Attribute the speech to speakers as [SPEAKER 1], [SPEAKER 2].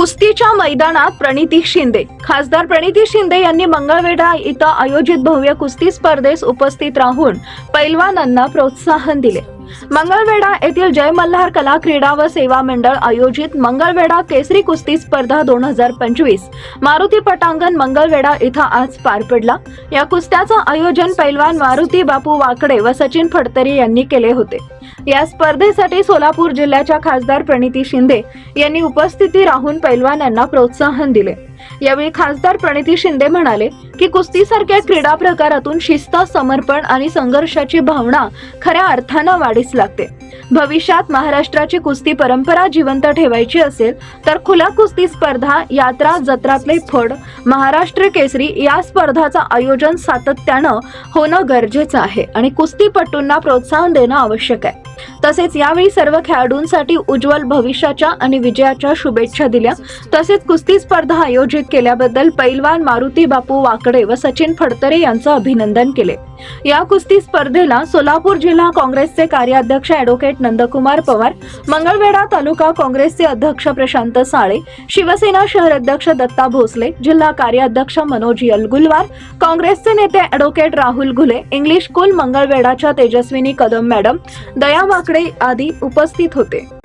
[SPEAKER 1] कुस्तीच्या मैदानात प्रणिती शिंदे. खासदार प्रणिती शिंदे यांनी मंगळवेढा इथं आयोजित भव्य कुस्ती स्पर्धेस उपस्थित राहून पैलवानांना प्रोत्साहन दिले. मंगळवेढा येथील जय मल्हार कला क्रीडा व सेवा मंडळ आयोजित मंगळवेढा केसरी कुस्ती स्पर्धा दोन हजार पंचवीस. मारुती पटांगण मंगळवेढा इथं आज पार पडला. या कुस्त्याचं आयोजन पैलवान मारुती बापू वाकडे व सचिन फडतरे यांनी केले होते. या स्पर्धेसाठी सोलापूर जिल्ह्याच्या खासदार प्रणिती शिंदे यांनी उपस्थिती राहून पैलवानांना प्रोत्साहन दिले. यावेळी खासदार प्रणिती शिंदे म्हणाले की कुस्तीसारख्या क्रीडा प्रकारातून शिस्त समर्पण आणि संघर्षाची भावना खऱ्या अर्थानं वाढीस लागते. भविष्यात महाराष्ट्राची कुस्ती परंपरा जिवंत ठेवायची असेल तर खुला कुस्ती स्पर्धा यात्रा जत्रातले फड महाराष्ट्र केसरी या स्पर्धाचं आयोजन सातत्यानं होणं गरजेचं आहे आणि कुस्तीपटूंना प्रोत्साहन देणं आवश्यक आहे. तसेच यावेळी सर्व खेळाडूंसाठी उज्ज्वल भविष्याच्या आणि विजयाच्या शुभेच्छा दिल्या. तसेच कुस्ती स्पर्धा आयोजित केल्याबद्दल पैलवान मारुती बापू वाकडे व सचिन फडतरे यांचं अभिनंदन केले. या कुस्ती स्पर्धेला सोलापूर जिल्हा काँग्रेसचे कार्याध्यक्ष अॅडव्होकेट नंदकुमार पवार मंगळवेढा तालुका काँग्रेसचे अध्यक्ष प्रशांत साळे शिवसेना शहर अध्यक्ष दत्ता भोसले जिल्हा कार्याध्यक्ष मनोज यलगुलवार काँग्रेसचे नेते advocate Rahul Ghule English school मंगळवेढाच्या Tejaswini Kadam madam Daya Wakade आदी उपस्थित होते.